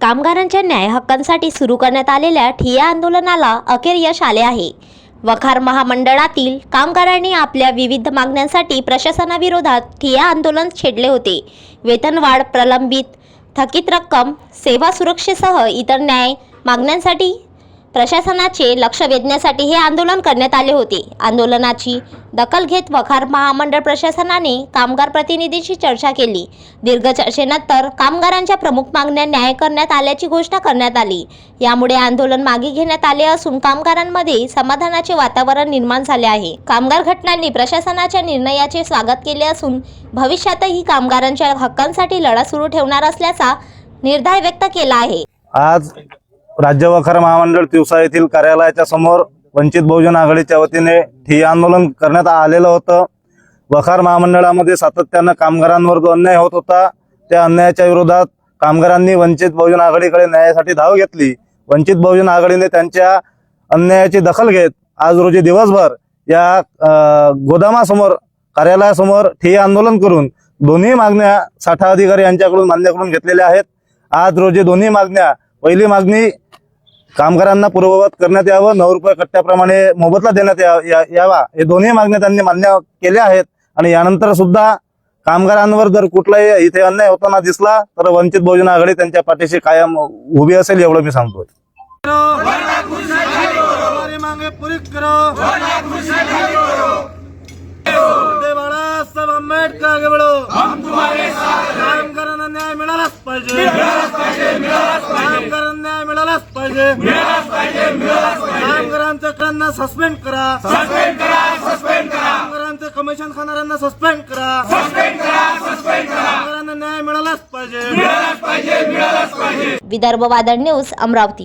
कामगारांच्या न्याय हक्कांसाठी सुरू करण्यात आलेल्या ठिय्या आंदोलनाला अखेर यश आले आहे. वखार महामंडळातील कामगारांनी आपल्या विविध मागण्यांसाठी प्रशासनाविरोधात ठिय्या आंदोलन छेडले होते. वेतनवाढ प्रलंबित थकीत रक्कम सेवा सुरक्षेसह इतर न्याय मागण्यांसाठी प्रशासनाचे लक्ष वेधण्यासाठी हे आंदोलन करण्यात आले होते. आंदोलनाची दखल घेत वखार महामंडळ प्रशासनाने कामगार प्रतिनिधींशी चर्चा केली. दीर्घ चर्चेनंतर कामगारांच्या प्रमुख मागण्या न्याय करण्यात आल्याची घोषणा करण्यात आली. यामुळे आंदोलन मागे घेण्यात आले असून कामगारांमध्ये समाधानाचे वातावरण निर्माण झाले आहे. कामगार घटनांनी प्रशासनाच्या निर्णयाचे स्वागत केले असून भविष्यातही कामगारांच्या हक्कांसाठी लढा सुरू ठेवणार असल्याचा निर्धार व्यक्त केला आहे. आज राज्य वखार महामंडळ तिवसा येथील कार्यालयाच्या समोर वंचित बहुजन आघाडीच्या वतीने ठिय्या आंदोलन करण्यात आलेलं होतं. वखार महामंडळामध्ये सातत्यानं कामगारांवर जो अन्याय होत होता त्या अन्यायाच्या विरोधात कामगारांनी वंचित बहुजन आघाडीकडे न्यायासाठी धाव घेतली. वंचित बहुजन आघाडीने त्यांच्या अन्यायाची दखल घेत आज रोजी दिवसभर या गोदामासमोर कार्यालयासमोर ठिय्या आंदोलन करून दोन्ही मागण्या साठा अधिकारी यांच्याकडून मान्य करून घेतलेल्या आहेत. आज रोजी दोन्ही मागण्या पहिली मागणी कामगारांना पूर्ववत करण्यात यावं नऊ रुपये कट्ट्याप्रमाणे मोबदला देण्यात या- या- यावा. हे दोन्ही मागण्या त्यांनी मान्य केल्या आहेत. आणि यानंतर सुद्धा कामगारांवर जर कुठलाही इथे अन्याय होताना दिसला तर वंचित बहुजन आघाडी त्यांच्या पाठीशी कायम उभी असेल एवढं मी सांगतोय. आंबेडकर आगे बढ़ो. कामगारांना न्याय मिळालाच पाहिजे. पाहिजे. कामगारांचं त्यांना सस्पेंड करा. सस्पेंड करा सस्पेंड करा कामगारांचं कमिशन खाणाऱ्यांना सस्पेंड करा. सस्पेंड करा सस्पेंड करा कामगारांना न्याय मिळालाच पाहिजे मिळालाच पाहिजे मिळालाच पाहिजे. विदर्भ वादळ न्यूज अमरावती.